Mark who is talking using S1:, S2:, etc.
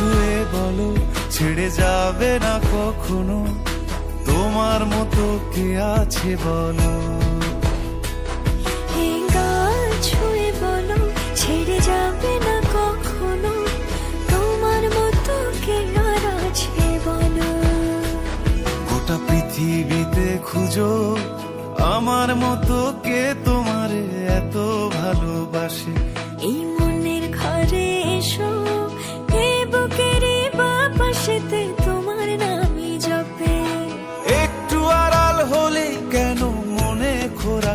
S1: ছুঁয়ে বলো ছেড়ে যাবে না কখনো? তোমার মতো কে আছে বলো?
S2: ছুঁয়ে বলো ছেড়ে যাবে না কখনো? তোমার মতো কে আছে বলো?
S1: গোটা পৃথিবীতে খুঁজো আমার মতো কে তোমার এত ভালোবাসে?
S2: এই